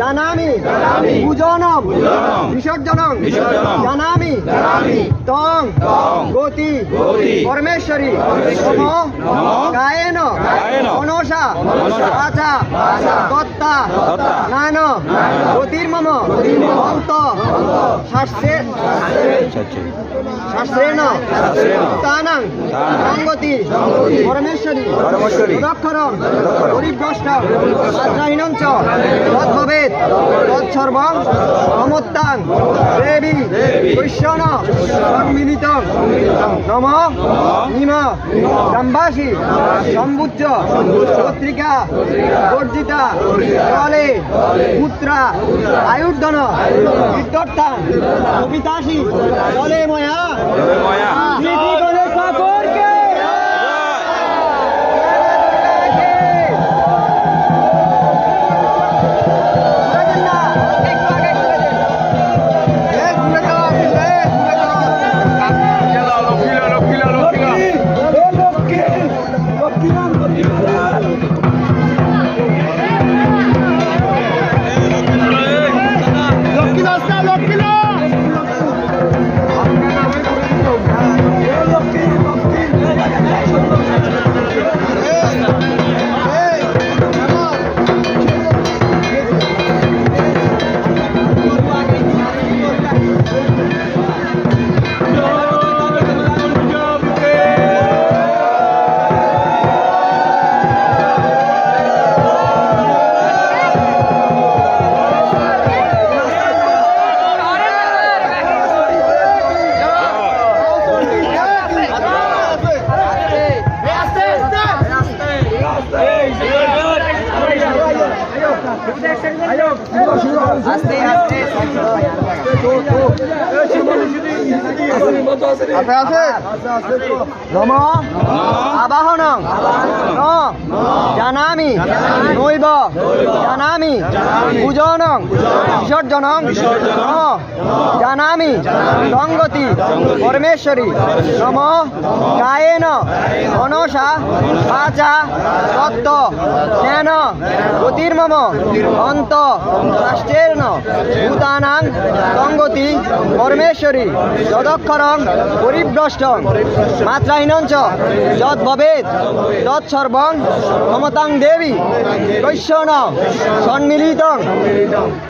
জানামি পূজনম বিসর্জনম জানামি তং গতি পরমেশ্বরী নম গায়েন মনসা বাচা নান গতির্মম অন্ত শাস্ত্রে শাস্ত্রেণ তানাং সঙ্গতি পরমেশ্বরী দক্ষরম পরিভ্রষ্টম আত্রাহীনং চ তদ্ভবেৎ তৎসর্বং অমত্তাং দেবী বৈশ্যন সম্মিলিত নম নিম গ্রামবাসী সম্বুজ্জ পত্রিকা বর্জিতা জলে পুত্রা আয়ুর্ধন বিদ্যর্থান কবিতাসী, জলে ময়া স্মৃতি বলে ঠাকুরকে আস্তে আস্তে নম। আবাহনং। ন জানামি। নৈব। জানামি। পূজনং বিসর্জনং। ন জানামি। সঙ্গতি পরমেশ্বরী। নম। গায়েন। অনসা। বাচা। তত্ত্ব জ্ঞান। গতির্মম অন্ত। শাস্ত্রেণ ভূতানাং। সঙ্গতি পরমেশ্বরী। যদক্ষরং পরিভ্রষ্টং মাত্রাহীন অঞ্চল যৎ তৎ সর্বং মমতাং দেবী। কৈশ্যন সন্মিলিতং।